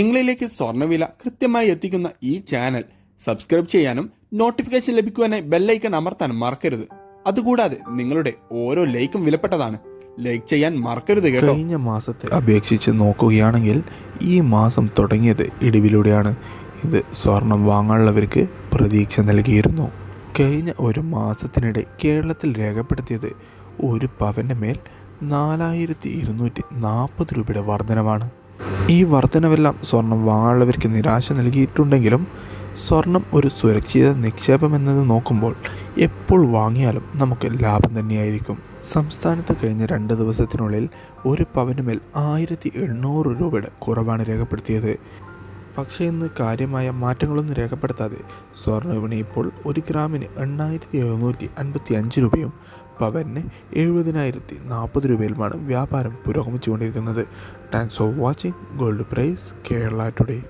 നിങ്ങളിലേക്ക് സ്വർണവില കൃത്യമായി എത്തിക്കുന്ന ഈ ചാനൽ സബ്സ്ക്രൈബ് ചെയ്യാനും നോട്ടിഫിക്കേഷൻ ലഭിക്കുവാനായി ബെല്ലൈക്കൺ അമർത്താനും മറക്കരുത്. അതുകൂടാതെ നിങ്ങളുടെ ഓരോ ലൈക്കും വിലപ്പെട്ടതാണ്. ലൈക്ക് ചെയ്യാൻ മറക്കരുത് കേട്ടോ. കഴിഞ്ഞ മാസത്തെ അപേക്ഷിച്ച് നോക്കുകയാണെങ്കിൽ ഈ മാസം തുടങ്ങിയത് ഇടിവിലൂടെയാണ്. ഇത് സ്വർണം വാങ്ങാനുള്ളവർക്ക് പ്രതീക്ഷ നൽകിയിരുന്നു. കഴിഞ്ഞ ഒരു മാസത്തിനിടെ കേരളത്തിൽ രേഖപ്പെടുത്തിയത് ഒരു പവന്റെ മേൽ നാലായിരത്തി ഇരുന്നൂറ്റി നാൽപ്പത് രൂപയുടെ വർധനമാണ് ഈ വർധനവെല്ലാം സ്വർണം വാങ്ങാനുള്ളവർക്ക് നിരാശ നൽകിയിട്ടുണ്ടെങ്കിലും സ്വർണം ഒരു സുരക്ഷിത നിക്ഷേപം എന്നത് നോക്കുമ്പോൾ എപ്പോൾ വാങ്ങിയാലും നമുക്ക് ലാഭം തന്നെയായിരിക്കും. സംസ്ഥാനത്ത് കഴിഞ്ഞ രണ്ട് ദിവസത്തിനുള്ളിൽ ഒരു പവന് മേൽ ആയിരത്തി എണ്ണൂറ് രൂപയുടെ കുറവാണ് രേഖപ്പെടുത്തിയത്. പക്ഷേ ഇന്ന് കാര്യമായ മാറ്റങ്ങളൊന്നും രേഖപ്പെടുത്താതെ സ്വർണ വിപണി ഇപ്പോൾ ഒരു ഗ്രാമിന് എണ്ണായിരത്തി എഴുന്നൂറ്റി അൻപത്തി അഞ്ച് രൂപയും പവന് എഴുപതിനായിരത്തി നാൽപ്പത് രൂപയിലുമാണ് വ്യാപാരം പുരോഗമിച്ചുകൊണ്ടിരിക്കുന്നത്. Thanks for watching gold price Kerala today